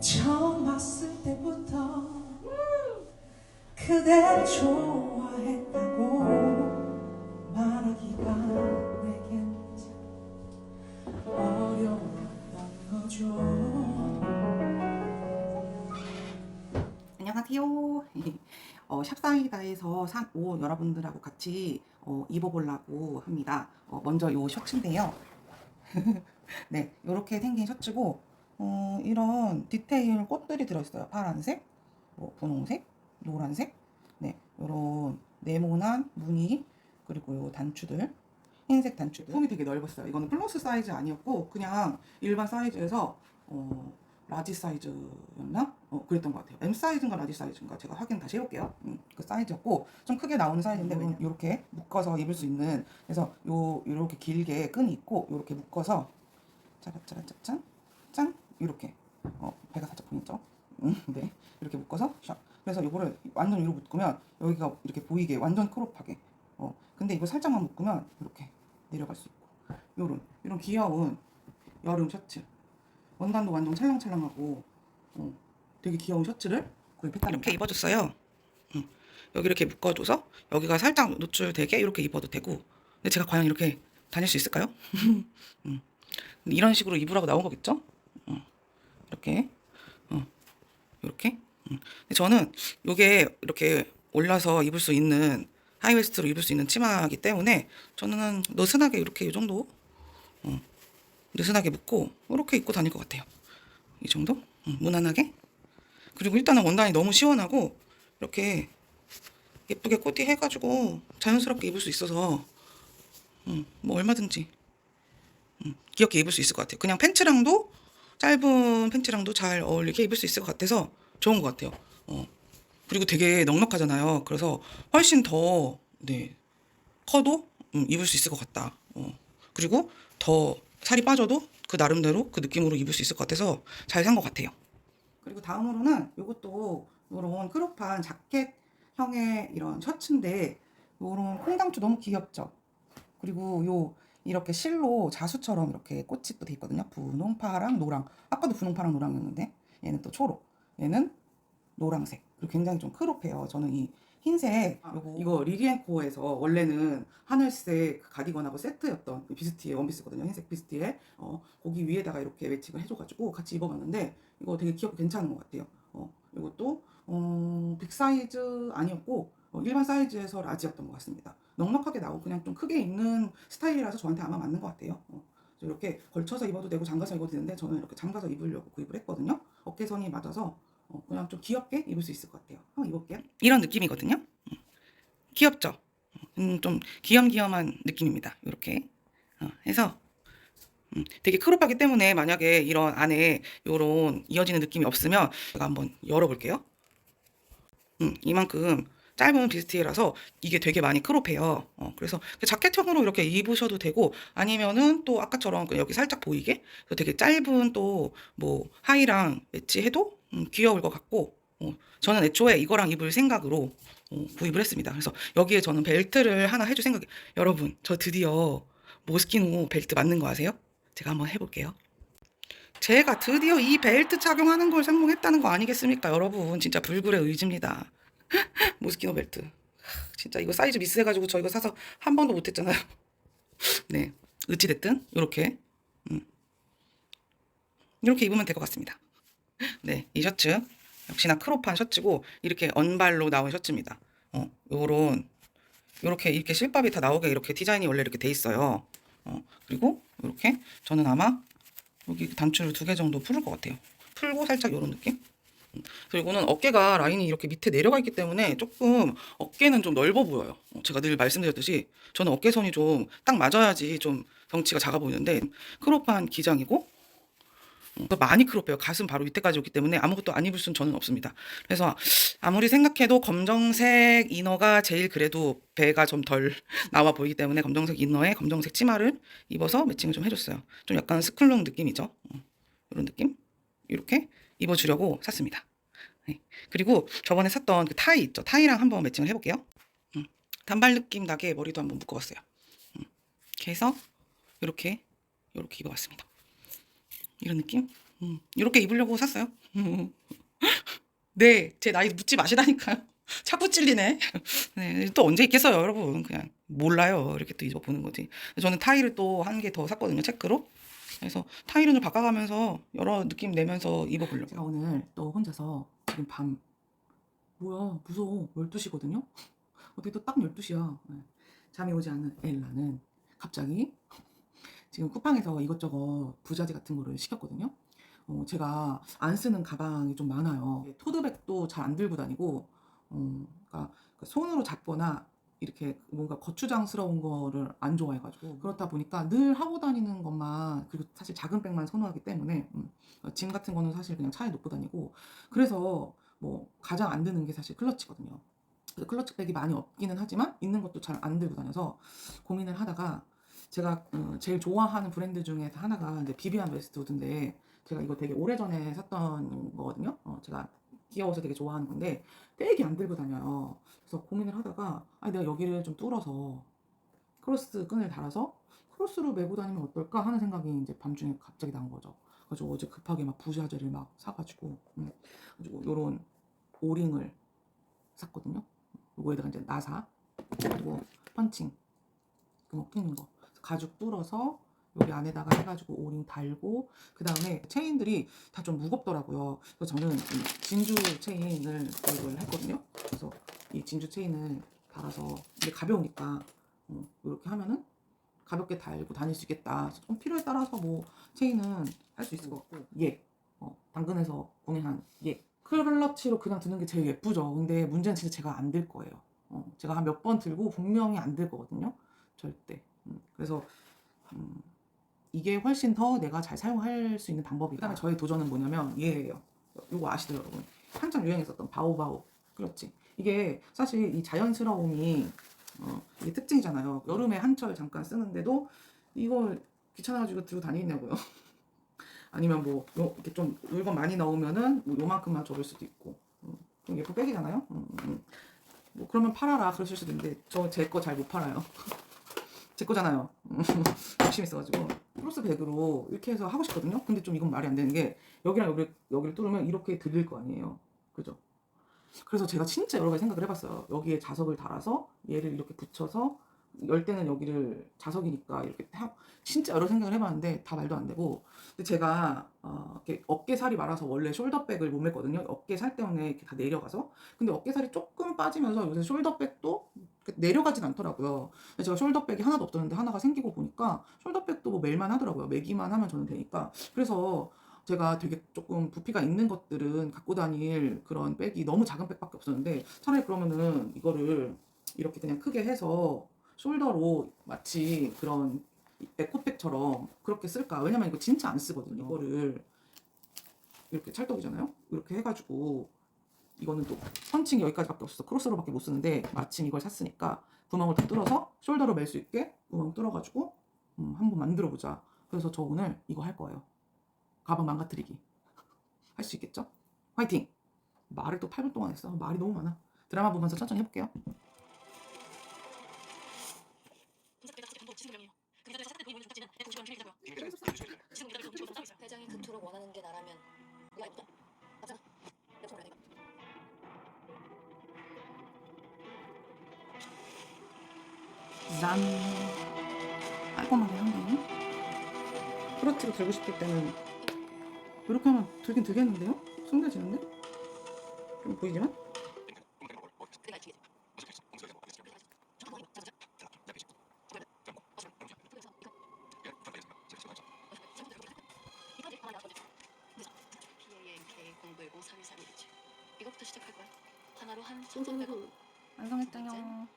처음 봤을 때부터 그대를 좋아했다고 말하기가 내겐 참 어려웠던 거죠 안녕하세요. 어, 샵사이다에서 산 옷 여러분들하고 같이 어, 입어보려고 합니다. 어, 먼저 이 셔츠인데요. 네, 이렇게 생긴 셔츠고 어, 이런 디테일 꽃들이 들어있어요. 파란색, 뭐 분홍색, 노란색, 네, 이런 네모난 무늬 그리고 요 단추들, 흰색 단추들. 폼이 되게 넓었어요. 이거는 플러스 사이즈 아니었고 그냥 일반 사이즈에서 어, 라지 사이즈였나? 어, 그랬던 것 같아요. M 사이즈인가 라지 사이즈인가 제가 확인 다시 해볼게요. 음, 그 사이즈였고 좀 크게 나오는 사이즈인데 왜냐 이렇게 묶어서 입을 수 있는 그래서 요 이렇게 길게 끈이 있고 이렇게 묶어서 짜라짜라짜짠 짠 이렇게. 어, 배가 살짝 보이죠? 음, 네. 이렇게 묶어서 샥. 그래서 이거를 완전 위로 묶으면 여기가 이렇게 보이게 완전 크롭하게. 어 근데 이거 살짝만 묶으면 이렇게 내려갈 수 있고. 요런 이런 귀여운 여름 셔츠. 원단도 완전 찰랑찰랑하고. 어, 되게 귀여운 셔츠를 구입했다 이렇게 입어줬어요. 응. 여기 이렇게 묶어줘서 여기가 살짝 노출되게 이렇게 입어도 되고 근데 제가 과연 이렇게 다닐 수 있을까요? 응. 이런 식으로 입으라고 나온 거겠죠? 응. 이렇게 어. 이렇게 응. 근데 저는 이게 이렇게 올라서 입을 수 있는 하이웨스트로 입을 수 있는 치마이기 때문에 저는 느슨하게 이렇게 이 정도 어. 느슨하게 묶고 이렇게 입고 다닐 것 같아요. 이 정도? 응, 무난하게. 그리고 일단은 원단이 너무 시원하고 이렇게 예쁘게 코디 해가지고 자연스럽게 입을 수 있어서 음, 뭐 얼마든지 음, 귀엽게 입을 수 있을 것 같아요. 그냥 팬츠랑도 짧은 팬츠랑도 잘 어울리게 입을 수 있을 것 같아서 좋은 것 같아요. 어. 그리고 되게 넉넉하잖아요. 그래서 훨씬 더 네, 커도 음, 입을 수 있을 것 같다. 어. 그리고 더 살이 빠져도 그 나름대로 그 느낌으로 입을 수 있을 것 같아서 잘 산 것 같아요. 그리고 다음으로는 이것도 이런 크롭한 자켓형의 이런 셔츠인데 이런 콩당추 너무 귀엽죠. 그리고 요 이렇게 실로 자수처럼 이렇게 꽃이 또 돼 있거든요. 분홍 파랑 노랑. 아까도 분홍 파랑 노랑이었는데 얘는 또 초록. 얘는 노랑색. 굉장히 좀 크롭해요. 저는 이 흰색 요거 이거 리리앤코에서 원래는 하늘색 그 가디건하고 세트였던 이 비스티의 원피스거든요. 흰색 비스티에 어 거기 위에다가 이렇게 매칭을 해줘가지고 같이 입어봤는데 이거 되게 귀엽고 괜찮은 것 같아요. 어 이것도 어 빅 사이즈 아니었고 어, 일반 사이즈에서 라지였던 것 같습니다. 넉넉하게 나오고 그냥 좀 크게 입는 스타일이라서 저한테 아마 맞는 것 같아요. 어, 이렇게 걸쳐서 입어도 되고 잠가서 입어도 되는데 저는 이렇게 잠가서 입으려고 구입을 했거든요. 어깨선이 맞아서 어, 그냥 좀 귀엽게 입을 수 있을 것 같아요. 한번 입어볼게요. 이런 느낌이거든요. 음. 귀엽죠? 음, 좀 귀염귀염한 느낌입니다. 이렇게 어, 해서 음, 되게 크롭하기 때문에 만약에 이런 안에 이런 이어지는 느낌이 없으면 제가 한번 열어볼게요. 음, 이만큼 짧은 비스티라서 이게 되게 많이 크롭해요. 어, 그래서 그 자켓형으로 이렇게 입으셔도 되고 아니면은 또 아까처럼 그 여기 살짝 보이게 되게 짧은 또 뭐 하의랑 매치해도 음, 귀여울 것 같고 어, 저는 애초에 이거랑 입을 생각으로 어, 구입을 했습니다. 그래서 여기에 저는 벨트를 하나 해줄 생각이 여러분 저 드디어 모스키노 벨트 맞는 거 아세요? 제가 한번 해볼게요. 제가 드디어 이 벨트 착용하는 걸 성공했다는 거 아니겠습니까? 여러분 진짜 불굴의 의지입니다. 모스키노 벨트. 하, 진짜 이거 사이즈 미스해가지고 저 이거 사서 한 번도 못했잖아요. 네, 어찌됐든 이렇게 음. 이렇게 입으면 될 것 같습니다. 네, 이 셔츠 역시나 크롭한 셔츠고 이렇게 언발로 나온 셔츠입니다. 어, 요런 요렇게 이렇게 실밥이 다 나오게 이렇게 디자인이 원래 이렇게 돼 있어요. 어, 그리고 이렇게 저는 아마 여기 단추를 두 개 정도 풀을 것 같아요. 풀고 살짝 요런 느낌? 그리고 이거는 어깨가 라인이 이렇게 밑에 내려가 있기 때문에 조금 어깨는 좀 넓어 보여요. 어, 제가 늘 말씀드렸듯이 저는 어깨선이 좀 딱 맞아야지 좀 덩치가 작아 보이는데 크롭한 기장이고 어, 많이 크롭해요. 가슴 바로 밑에까지 오기 때문에 아무것도 안 입을 수는 저는 없습니다. 그래서 아무리 생각해도 검정색 이너가 제일 그래도 배가 좀 덜 나와 보이기 때문에 검정색 이너에 검정색 치마를 입어서 매칭을 좀 해줬어요. 좀 약간 스쿨룩 느낌이죠. 어, 이런 느낌? 이렇게 입어주려고 샀습니다. 네. 그리고 저번에 샀던 그 타이 있죠. 타이랑 한번 매칭을 해볼게요. 음, 단발 느낌 나게 머리도 한번 묶어봤어요. 음, 이렇게 해서 이렇게 이렇게 입어봤습니다. 이런 느낌? 음, 이렇게 입으려고 샀어요. 네, 제 나이 묻지 마시다니까요. 자꾸 찔리네. 네, 또 언제 입겠어요, 여러분. 그냥 몰라요. 이렇게 또 입어보는 거지. 저는 타일을 또한 개 더 샀거든요, 체크로. 그래서 타일을 바꿔가면서 여러 느낌 내면서 입어보려고. 제가 오늘 또 혼자서 지금 밤 뭐야 무서워. 12시거든요? 어떻게 또 딱 12시야? 잠이 오지 않는 엘라는 갑자기 지금 쿠팡에서 이것저것 부자재 같은 거를 시켰거든요? 어, 제가 안 쓰는 가방이 좀 많아요. 토드백도 잘 안 들고 다니고 어, 그러니까 손으로 잡거나 이렇게 뭔가 거추장스러운 거를 안 좋아해가지고 그렇다 보니까 늘 하고 다니는 것만 그리고 사실 작은 백만 선호하기 때문에 음, 짐 같은 거는 사실 그냥 차에 놓고 다니고 그래서 뭐 가장 안 드는 게 사실 클러치거든요. 그래서 클러치 백이 많이 없기는 하지만 있는 것도 잘 안 들고 다녀서 고민을 하다가 제가 어, 제일 좋아하는 브랜드 중에 하나가 이제 비비안 웨스트우드인데 제가 이거 되게 오래전에 샀던 거거든요. 어, 제가 귀여워서 되게 좋아하는 건데 백이 안 들고 다녀요. 그래서 고민을 하다가 아 내가 여기를 좀 뚫어서 크로스 끈을 달아서 크로스로 메고 다니면 어떨까 하는 생각이 이제 밤중에 갑자기 난 거죠. 그래서 어제 급하게 막 부자재를 막 사가지고 음, 가지고 요런 오링을 샀거든요. 요거에다가 이제 나사 그리고 펀칭 그 먹히는 거 가죽 뚫어서 여기 안에다가 해가지고 오링 달고 그 다음에 체인들이 다 좀 무겁더라고요. 그래서 저는 이 진주 체인을 구입을 했거든요. 그래서 이 진주 체인을 달아서 이게 가벼우니까 어, 이렇게 하면은 가볍게 달고 다닐 수 있겠다. 좀 필요에 따라서 뭐 체인은 할 수 있을 것 같고 예, 어, 당근에서 구매한 예 클러치로 그냥 드는 게 제일 예쁘죠. 근데 문제는 진짜 제가 안들 거예요. 어, 제가 한 몇 번 들고 분명히 안들 거거든요. 절대. 음, 그래서 음, 이게 훨씬 더 내가 잘 사용할 수 있는 방법이다. 그다음에 저의 도전은 뭐냐면 얘예요. 이거 아시죠 여러분? 한창 유행했었던 바오바오 클러치. 이게 사실 이 자연스러움이 어, 이게 특징이잖아요. 여름에 한철 잠깐 쓰는데도 이걸 귀찮아가지고 들고 다니냐고요. 아니면 뭐 요- 이렇게 좀 물건 많이 넣으면은 뭐 요만큼만 접을 수도 있고 음, 좀 예쁜 백이잖아요. 음, 음. 뭐 그러면 팔아라 그러실 수도 있는데 저 제 거 잘 못 팔아요. 제 거잖아요. 음, 열심히 써가지고 크로스 백으로 이렇게 해서 하고 싶거든요. 근데 좀 이건 말이 안 되는 게 여기랑 여기 여기를 뚫으면 이렇게 들릴 거 아니에요. 그죠? 그래서 제가 진짜 여러 가지 생각을 해봤어요. 여기에 자석을 달아서 얘를 이렇게 붙여서 열 때는 여기를 자석이니까 이렇게 하, 진짜 여러 생각을 해봤는데 다 말도 안 되고 근데 제가 어, 어깨살이 많아서 원래 숄더백을 못 맸거든요. 어깨살 때문에 이렇게 다 내려가서 근데 어깨살이 조금 빠지면서 요새 숄더백도 이렇게 내려가진 않더라고요. 제가 숄더백이 하나도 없었는데 하나가 생기고 보니까 숄더백도 뭐 멜만 하더라고요. 매기만 하면 저는 되니까 그래서 제가 되게 조금 부피가 있는 것들은 갖고 다닐 그런 백이 너무 작은 백밖에 없었는데 차라리 그러면은 이거를 이렇게 그냥 크게 해서 숄더로 마치 그런 에코백처럼 그렇게 쓸까? 왜냐면 이거 진짜 안 쓰거든요. 이거를 이렇게 찰떡이잖아요. 이렇게 해가지고 이거는 또 펀칭이 여기까지밖에 없어서 크로스로밖에 못 쓰는데 마침 이걸 샀으니까 구멍을 다 뚫어서 숄더로 멜 수 있게 구멍 뚫어가지고 음, 한번 만들어 보자. 그래서 저 오늘 이거 할 거예요. 가방 망가뜨리기 할 수 있겠죠? 화이팅! 말을 또 8분 동안 했어. 말이 너무 많아. 드라마 보면서 천천히 해볼게요. 우리가 해보자. 맞잖아. 옆으로 가야 돼. 짠 깔끔하게 한데 프로티로 들고 싶을 때는 이렇게 하면 들긴 들겠는데요? 숨겨지는데? 좀 보이지만? 1번부터 시작할 거야. 하나로 한 천천히 원. 완성했다요. 뭐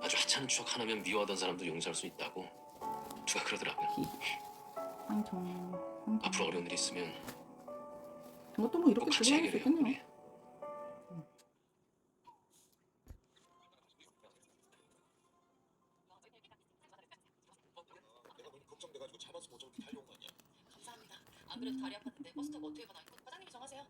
아주 하찮은 추억 하나면 미워하던 사람도 용서할 수 있다고 누가 그러더라고요. 황정. 앞으로 어려운 일 있으면 그것도 뭐 이렇게 꼭 같이 수 있겠네요. 잡아서 어쩌고 이렇게 달려온 거 아니야? 감사합니다. 안 그래도 다리 아팠는데 버스 타고 어떻게 가나 했고 과장님이 정하세요.